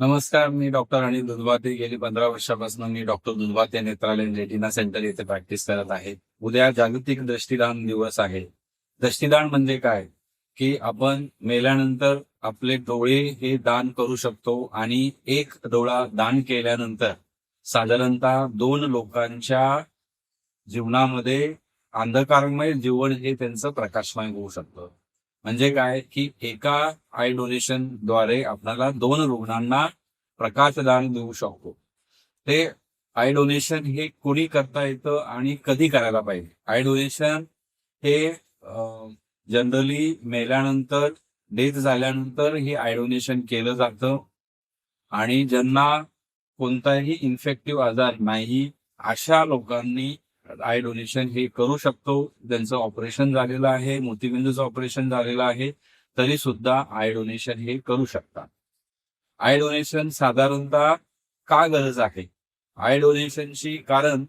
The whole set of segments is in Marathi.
नमस्कार मी डॉक्टर अनिल दुधवाते गेली पंधरा वर्षापासून मी डॉक्टर दुधवाते नेत्रालय रेटिना सेंटर येथे प्रॅक्टिस करत आहे. उद्या जागतिक दृष्टीदान दिवस आहे. दृष्टीदान म्हणजे काय? की आपण मेल्यानंतर आपले डोळे हे दान करू शकतो आणि एक डोळा दान केल्यानंतर साधारणतः दोन लोकांच्या जीवनामध्ये अंधकारमय जीवन हे त्यांचं प्रकाशमय होऊ शकतं. म्हणजे काय? की एका आय डोनेशनद्वारे आपल्याला दोन रुग्णांना प्रकाशदान देऊ शकतो. ते आय डोनेशन हे कोणी करता येतं आणि कधी करायला पाहिजे? आय डोनेशन हे जनरली मेल्यानंतर डेथ झाल्यानंतर हे आय डोनेशन केलं जातं. आणि ज्यांना कोणताही इन्फेक्टिव्ह आजार नाही अशा लोकांनी आय डोनेशन हे करू शकतो. ज्यांचं ऑपरेशन झालेलं आहे मोतीबिंदूचं ऑपरेशन झालेलं आहे तरी सुद्धा आय डोनेशन हे करू शकतात. आय डोनेशन साधारणतः का गरज आहे? आय डोनेशनची कारण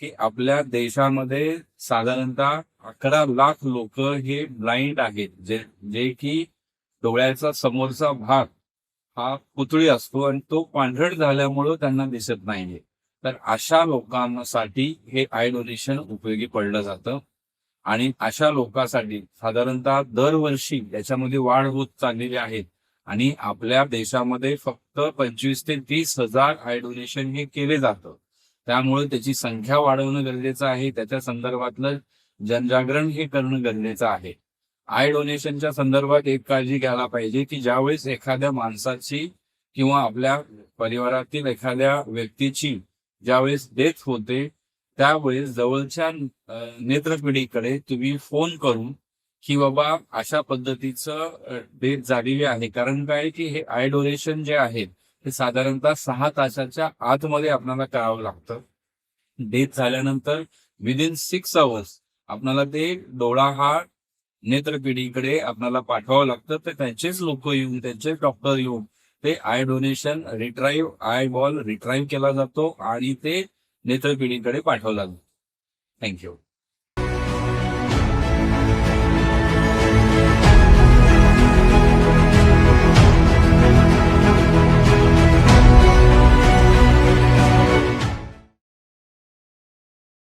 की आपल्या देशामध्ये साधारणतः अकरा लाख लोक हे ब्लाइंड आहेत. जे जे की डोळ्याचा समोरचा भाग हा पुतळी असतो आणि तो पांढरट झाल्यामुळं त्यांना दिसत नाहीये. तर अशा लोकांसाठी हे आय डोनेशन उपयोगी पडलं जातं. आणि अशा लोकांसाठी साधारणतः दरवर्षी याच्यामध्ये वाढ होत चाललेली आहे. आणि आपल्या देशामध्ये फक्त पंचवीस ते तीस हजार आय डोनेशन हे केले जातं. त्यामुळे त्याची संख्या वाढवणं गरजेचं आहे. त्याच्या संदर्भातलं जनजागरण हे करणं गरजेचं आहे. आय डोनेशनच्या संदर्भात एक काळजी घ्यायला पाहिजे की ज्यावेळेस एखाद्या माणसाची किंवा आपल्या परिवारातील एखाद्या व्यक्तीची ज्यावेळेस डेथ होते त्यावेळेस जवळच्या नेत्रपिढीकडे तुम्ही फोन करून की बाबा अशा पद्धतीचं डेथ झालेली आहे. कारण काय की हे आय डोनेशन जे आहे ते साधारणतः सहा तासाच्या आतमध्ये आपल्याला करावं लागतं. डेथ झाल्यानंतर विदिन सिक्स अवर्स आपल्याला ते डोळा हा नेत्रपिढीकडे आपल्याला पाठवावं लागतं. तर त्यांचेच लोक येऊन त्यांचेच डॉक्टर येऊन ते eye donation retrieve eyeball retrieve केला जातो आणि ते नेत्रपिढीकडे पाठवला जातो. थँक्यू